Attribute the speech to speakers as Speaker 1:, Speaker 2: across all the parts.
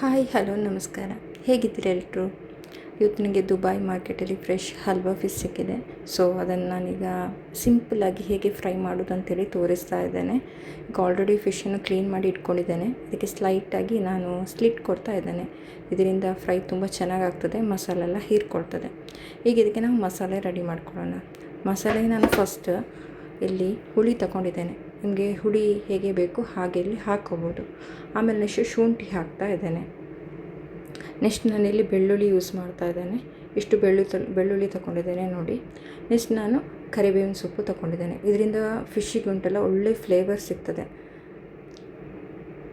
Speaker 1: Hi, hello, ನಮಸ್ಕಾರ. ಹೇಗಿದ್ದೀರಾ ಎಲ್ಲರೂ ಇವತ್ತು ನನಗೆ ದುಬಾಯ್ ಮಾರ್ಕೆಟಲ್ಲಿ ಫ್ರೆಶ್ ಹಲ್ವಾ ಫಿಶ್ ಸಿಕ್ಕಿದೆ. ಸೊ ಅದನ್ನು ನಾನೀಗ ಸಿಂಪಲ್ಲಾಗಿ ಹೇಗೆ ಫ್ರೈ ಮಾಡೋದು ಅಂತೇಳಿ ತೋರಿಸ್ತಾ ಇದ್ದೇನೆ. ಈಗ ಆಲ್ರೆಡಿ ಫಿಶನ್ನು ಕ್ಲೀನ್ ಮಾಡಿ ಇಟ್ಕೊಂಡಿದ್ದೇನೆ. ಅದಕ್ಕೆ ಸ್ಲೈಟಾಗಿ ನಾನು ಸ್ಲಿಟ್ ಕೊಡ್ತಾ ಇದ್ದೇನೆ. ಇದರಿಂದ ಫ್ರೈ ತುಂಬ ಚೆನ್ನಾಗಾಗ್ತದೆ, ಮಸಾಲೆ ಎಲ್ಲ ಹೀರ್ಕೊಳ್ತದೆ. ಈಗ ಇದಕ್ಕೆ ನಾವು ಮಸಾಲೆ ರೆಡಿ ಮಾಡ್ಕೊಳ್ಳೋಣ. ಮಸಾಲೆ ನಾನು ಫಸ್ಟ್ ಇಲ್ಲಿ ಹುಳಿ ತಗೊಂಡಿದ್ದೇನೆ. ನಿಮಗೆ ಹುಳಿ ಹೇಗೆ ಬೇಕು ಹಾಗೆ ಇಲ್ಲಿ ಹಾಕ್ಕೋಬೋದು. ಆಮೇಲೆ ನೆಕ್ಸ್ಟು ಶುಂಠಿ ಹಾಕ್ತಾ ಇದ್ದೇನೆ. ನೆಕ್ಸ್ಟ್ ಇಲ್ಲಿ ಬೆಳ್ಳುಳ್ಳಿ ಯೂಸ್ ಮಾಡ್ತಾ ಇದ್ದೇನೆ. ಇಷ್ಟು ಬೆಳ್ಳುಳ್ಳಿ ತ, ಬೆಳ್ಳುಳ್ಳಿ ತಗೊಂಡಿದ್ದೇನೆ ನೋಡಿ. ನೆಕ್ಸ್ಟ್ ನಾನು ಕರಿಬೇವಿನ ಸೊಪ್ಪು ತೊಗೊಂಡಿದ್ದೇನೆ ಇದರಿಂದ ಫಿಶ್ಶಿಗೆ ಉಂಟಲ್ಲ, ಒಳ್ಳೆ ಫ್ಲೇವರ್ ಸಿಗ್ತದೆ.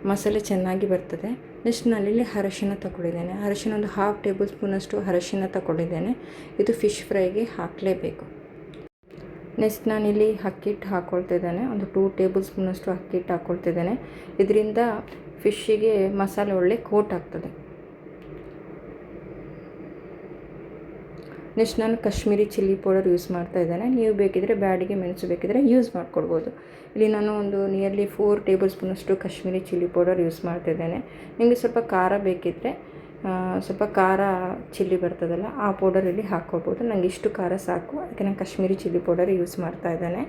Speaker 1: ಮಸಾಲೆ ಚೆನ್ನಾಗಿ ಬರ್ತದೆ. ನೆಕ್ಸ್ಟ್ ನಾನಿಲ್ಲಿ ಅರಶಿನ ತಗೊಂಡಿದ್ದೇನೆ ಅರಶಿನ ಒಂದು ಹಾಫ್ ಟೇಬಲ್ ಸ್ಪೂನಷ್ಟು ಅರಶಿನ ತಗೊಂಡಿದ್ದೇನೆ ಇದು ಫಿಶ್ ಫ್ರೈಗೆ ಹಾಕಲೇಬೇಕು. ನೆಕ್ಸ್ಟ್ ನಾನಿಲ್ಲಿ ಅಕ್ಕಿಟ್ಟು ಹಾಕ್ಕೊಳ್ತಿದ್ದೇನೆ ಒಂದು ಟೂ ಟೇಬಲ್ ಸ್ಪೂನಷ್ಟು ಅಕ್ಕಿಟ್ಟು ಹಾಕ್ಕೊಳ್ತಿದ್ದೇನೆ ಇದರಿಂದ ಫಿಶ್ಶಿಗೆ ಮಸಾಲೆ ಒಳ್ಳೆ ಕೋಟ್ ಆಗ್ತದೆ. ನೆಕ್ಸ್ಟ್ ನಾನು ಕಾಶ್ಮೀರಿ ಚಿಲ್ಲಿ ಪೌಡರ್ ಯೂಸ್ ಮಾಡ್ತಾ ಇದ್ದೇನೆ. ನೀವು ಬೇಕಿದ್ರೆ ಬ್ಯಾಡಿಗೆ ಮೆಣಸು ಬೇಕಿದ್ರೆ ಯೂಸ್ ಮಾಡ್ಕೊಡ್ಬೋದು ಇಲ್ಲಿ ನಾನು ಒಂದು ನಿಯರ್ಲಿ ಫೋರ್ ಟೇಬಲ್ ಸ್ಪೂನಷ್ಟು ಕಾಶ್ಮೀರಿ ಚಿಲ್ಲಿ ಪೌಡರ್ ಯೂಸ್ ಮಾಡ್ತಿದ್ದೇನೆ. ನಿಮಗೆ ಸ್ವಲ್ಪ ಖಾರ ಬೇಕಿದ್ದರೆ ಸ್ವಲ್ಪ ಖಾರ ಚಿಲ್ಲಿ ಬರ್ತದಲ್ಲ, ಆ ಪೌಡರ್ ಇಲ್ಲಿ ಹಾಕ್ಕೋಬೋದು ನನಗೆ ಇಷ್ಟು ಖಾರ ಸಾಕು. ಅದಕ್ಕೆ ನಾನು ಕಾಶ್ಮೀರಿ ಚಿಲ್ಲಿ ಪೌಡರ್ ಯೂಸ್ ಮಾಡ್ತಾ ಇದ್ದಾನೆ.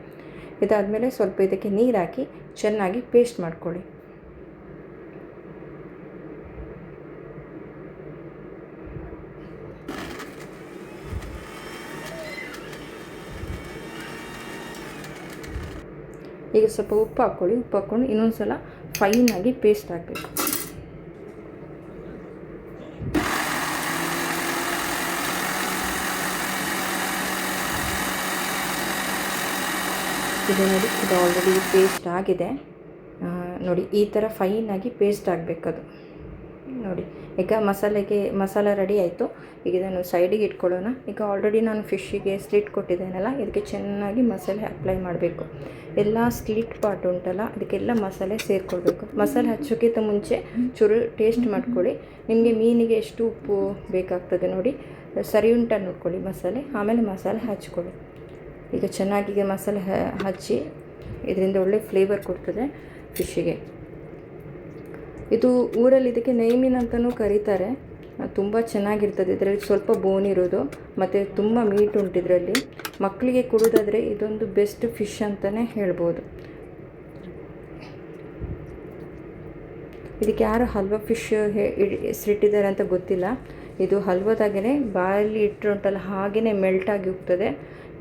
Speaker 1: ಇದಾದಮೇಲೆ ಸ್ವಲ್ಪ ಇದಕ್ಕೆ ನೀರು ಹಾಕಿ ಚೆನ್ನಾಗಿ ಪೇಸ್ಟ್ ಮಾಡ್ಕೊಳ್ಳಿ. ಈಗ ಸ್ವಲ್ಪ ಉಪ್ಪು ಹಾಕ್ಕೊಳ್ಳಿ. ಉಪ್ಪು ಹಾಕ್ಕೊಂಡು ಇನ್ನೊಂದು ಸಲ ಫೈನಾಗಿ ಪೇಸ್ಟ್ ಹಾಕಬೇಕು. ಇದು ನೋಡಿ, ಇದು ಆಲ್ರೆಡಿ ಪೇಸ್ಟ್ ಆಗಿದೆ. ನೋಡಿ, ಈ ಥರ ಫೈನಾಗಿ ಪೇಸ್ಟ್ ಆಗಬೇಕದು. ನೋಡಿ, ಈಗ ಮಸಾಲೆಗೆ, ಮಸಾಲ ರೆಡಿ ಆಯಿತು. ಈಗ ಇದನ್ನು ಸೈಡಿಗೆ ಇಟ್ಕೊಳ್ಳೋಣ. ಈಗ ಆಲ್ರೆಡಿ ನಾನು ಫಿಶ್ಶಿಗೆ ಸ್ಲಿಟ್ ಕೊಟ್ಟಿದ್ದೇನಲ್ಲ, ಇದಕ್ಕೆ ಚೆನ್ನಾಗಿ ಮಸಾಲೆ ಅಪ್ಲೈ ಮಾಡಬೇಕು. ಎಲ್ಲ ಸ್ಲಿಟ್ ಪಾರ್ಟ್ ಉಂಟಲ್ಲ, ಅದಕ್ಕೆಲ್ಲ ಮಸಾಲೆ ಸೇರಿಕೊಳ್ಬೇಕು. ಮಸಾಲೆ ಹಚ್ಚೋಕ್ಕಿಂತ ಮುಂಚೆ ಚೂರು ಟೇಸ್ಟ್ ಮಾಡ್ಕೊಳ್ಳಿ. ನಿಮಗೆ ಮೀನಿಗೆ ಎಷ್ಟು ಉಪ್ಪು ಬೇಕಾಗ್ತದೆ ನೋಡಿ, ಸರಿ ಉಂಟ ನೋಡ್ಕೊಳ್ಳಿ ಮಸಾಲೆ. ಆಮೇಲೆ ಮಸಾಲೆ ಹಚ್ಕೊಳ್ಳಿ. ಈಗ ಚೆನ್ನಾಗಿ ಮಸಾಲೆ ಹಚ್ಚಿ ಇದರಿಂದ ಒಳ್ಳೆ ಫ್ಲೇವರ್ ಕೊಡ್ತದೆ ಫಿಶ್ಶಿಗೆ ಇದು ಊರಲ್ಲಿ ಇದಕ್ಕೆ ನೈಮೀನ್ ಅಂತಲೂ ಕರೀತಾರೆ. ತುಂಬ ಚೆನ್ನಾಗಿರ್ತದೆ. ಇದರಲ್ಲಿ ಸ್ವಲ್ಪ ಬೋನ್ ಇರೋದು, ಮತ್ತು ತುಂಬ ಮೀಟ್ ಉಂಟು ಇದರಲ್ಲಿ. ಮಕ್ಕಳಿಗೆ ಕೊಡೋದಾದರೆ ಇದೊಂದು ಬೆಸ್ಟ್ ಫಿಶ್ ಅಂತಲೇ ಹೇಳ್ಬೋದು. ಇದಕ್ಕೆ ಯಾರು ಹಲ್ವಾ ಫಿಶ್ ಹೆಸರಿಟ್ಟಿದ್ದಾರೆ ಅಂತ ಗೊತ್ತಿಲ್ಲ. ಇದು ಹಲ್ವದಾಗೇ ಬಾಯಲ್ಲಿ ಇಟ್ಟರುಂಟಲ್ಲ ಹಾಗೆಯೇ ಮೆಲ್ಟಾಗಿ ಹೋಗ್ತದೆ.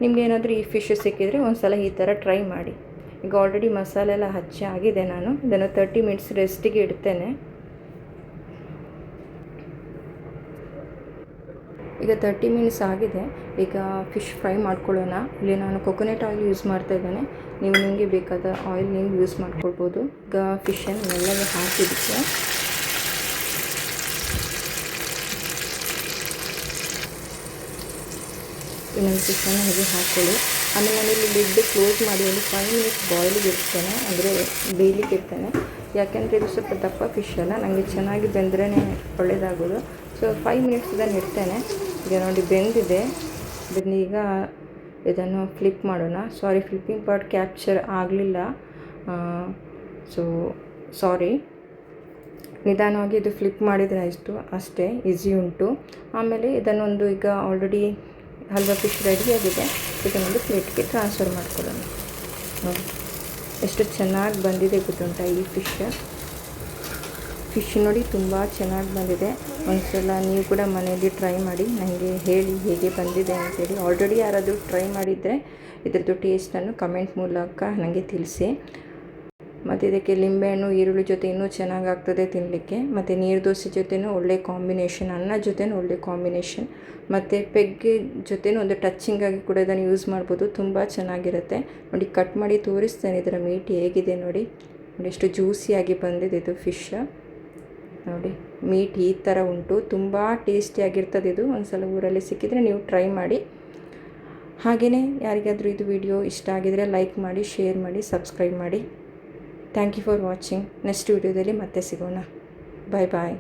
Speaker 1: ನಿಮ್ಗೆ ಏನಾದರೂ ಈ ಫಿಶ್ ಸಿಕ್ಕಿದರೆ ಒಂದು ಸಲ ಈ ಥರ ಟ್ರೈ ಮಾಡಿ. ಈಗ ಆಲ್ರೆಡಿ ಮಸಾಲೆ ಎಲ್ಲ ಹಚ್ಚಿ ಆಗಿದೆ ನಾನು. ಇದನ್ನು ತರ್ಟಿ ಮಿನಿಟ್ಸ್ ರೆಸ್ಟಿಗೆ ಇಡ್ತೇನೆ. ಈಗ ತರ್ಟಿ ಮಿನಿಟ್ಸ್ ಆಗಿದೆ. ಈಗ ಫಿಶ್ ಫ್ರೈ ಮಾಡ್ಕೊಳ್ಳೋಣ. ಇಲ್ಲಿ ನಾನು ಕೊಕೊನೆಟ್ ಆಯಿಲ್ ಯೂಸ್ ಮಾಡ್ತಾ ಇದ್ದೇನೆ. ನೀವು ನಿಮಗೆ ಬೇಕಾದ ಆಯಿಲ್ ನೀವು ಯೂಸ್ ಮಾಡ್ಕೊಳ್ಬೋದು. ಈಗ ಫಿಶನ್ನು ಎಲ್ಲವೂ ಹಾಕಿದ್ದಕ್ಕೆ ಇನ್ನೊಂದು ಫಿಶನ್ನು ಹೇಗೆ ಹಾಕ್ಕೊಳ್ಳಿ. ಆಮೇಲೆ ನಾನಿಲ್ಲಿ ಲಿಡ್ ಕ್ಲೋಸ್ ಮಾಡಿ ಒಂದು ಫೈವ್ ಮಿನಿಟ್ಸ್ ಬಾಯ್ಲಿಗೆ ಇಡ್ತೇನೆ. ಅಂದರೆ ಬೇಯಲಿಕ್ಕೆ ಇಡ್ತೇನೆ. ಯಾಕೆಂದರೆ ಇದು ಸ್ವಲ್ಪ ದಪ್ಪ ಫಿಶ್ ಅಲ್ಲ. ನನಗೆ ಚೆನ್ನಾಗಿ ಬೆಂದ್ರೇ ಒಳ್ಳೆಯದಾಗೋದು ಸೊ ಫೈವ್ ಮಿನಿಟ್ಸ್ ಇದನ್ನು ಇಡ್ತೇನೆ. ಈಗ ನೋಡಿ ಬೆಂದಿದೆ. ಬೆಂದೀಗ ಇದನ್ನು ಫ್ಲಿಪ್ ಮಾಡೋಣ. ಸಾರಿ ಫ್ಲಿಪ್ಪಿಂಗ್ ಪಾರ್ಟ್ ಕ್ಯಾಪ್ಚರ್ ಆಗಲಿಲ್ಲ. ಸೊ ಸಾರಿ ನಿಧಾನವಾಗಿ ಇದು ಫ್ಲಿಪ್ ಮಾಡಿದರೆ ಇಷ್ಟು ಅಷ್ಟೇ ಈಸಿ ಉಂಟು. ಆಮೇಲೆ ಇದನ್ನೊಂದು ಈಗ ಆಲ್ರೆಡಿ ಹಲ್ವಾ ಫಿಶ್ ರೆಡಿಯಾಗಿದೆ ಇದನ್ನೊಂದು ಪ್ಲೇಟ್ಗೆ ಟ್ರಾನ್ಸ್ಫರ್ ಮಾಡ್ಕೊಳ್ಳೋಣ. ನೋಡಿ. ಎಷ್ಟು ಚೆನ್ನಾಗಿ ಬಂದಿದೆ ಗೊತ್ತುಂಟ ಈ ಫಿಶ್ ಫಿಶ್ ನೋಡಿ ತುಂಬ ಚೆನ್ನಾಗಿ ಬಂದಿದೆ. ಒಂದ್ಸಲ ನೀವು ಕೂಡ ಮನೆಯಲ್ಲಿ ಟ್ರೈ ಮಾಡಿ ನನಗೆ ಹೇಳಿ ಹೇಗೆ ಬಂದಿದೆ ಅಂತೇಳಿ. ಆಲ್ರೆಡಿ ಯಾರಾದರೂ ಟ್ರೈ ಮಾಡಿದರೆ ಇದ್ರದ್ದು ಟೇಸ್ಟನ್ನು ಕಮೆಂಟ್ ಮೂಲಕ ನನಗೆ ತಿಳಿಸಿ. ಮತ್ತು ಇದಕ್ಕೆ ಲಿಂಬೆಹಣ್ಣು ಈರುಳ್ಳಿ ಜೊತೆ ಇನ್ನೂ ಚೆನ್ನಾಗಾಗ್ತದೆ ತಿನ್ನಲಿಕ್ಕೆ ಮತ್ತು ನೀರು ದೋಸೆ ಜೊತೆನೂ ಒಳ್ಳೆ ಕಾಂಬಿನೇಷನ್, ಅನ್ನ ಜೊತೆನೂ ಒಳ್ಳೆ ಕಾಂಬಿನೇಷನ್. ಮತ್ತು ಪೆಗ್ಗೆ ಜೊತೆನೂ ಒಂದು ಟಚ್ಚಿಂಗಾಗಿ ಕೂಡ ಇದನ್ನು ಯೂಸ್ ಮಾಡ್ಬೋದು. ತುಂಬ ಚೆನ್ನಾಗಿರುತ್ತೆ. ನೋಡಿ ಕಟ್ ಮಾಡಿ ತೋರಿಸ್ತೇನೆ. ಇದರ ಮೀಟ್ ಹೇಗಿದೆ ನೋಡಿ. ನೋಡಿ, ಎಷ್ಟು ಜ್ಯೂಸಿಯಾಗಿ ಬಂದಿದೆ ಇದು ಫಿಶ್ ನೋಡಿ ಮೀಟ್ ಈ ಥರ ಉಂಟು. ತುಂಬ ಟೇಸ್ಟಿಯಾಗಿರ್ತದೆ ಇದು. ಒಂದು ಸಲ ಊರಲ್ಲಿ ಸಿಕ್ಕಿದರೆ ನೀವು ಟ್ರೈ ಮಾಡಿ. ಹಾಗೆಯೇ ಯಾರಿಗಾದರೂ ಇದು ವಿಡಿಯೋ ಇಷ್ಟ ಆಗಿದರೆ ಲೈಕ್ ಮಾಡಿ ಶೇರ್ ಮಾಡಿ ಸಬ್ಸ್ಕ್ರೈಬ್ ಮಾಡಿ. Thank you for watching next ವೀಡಿಯೋದಲ್ಲಿ ಮತ್ತೆ ಸಿಗೋಣ. ಬಾಯ್ ಬಾಯ್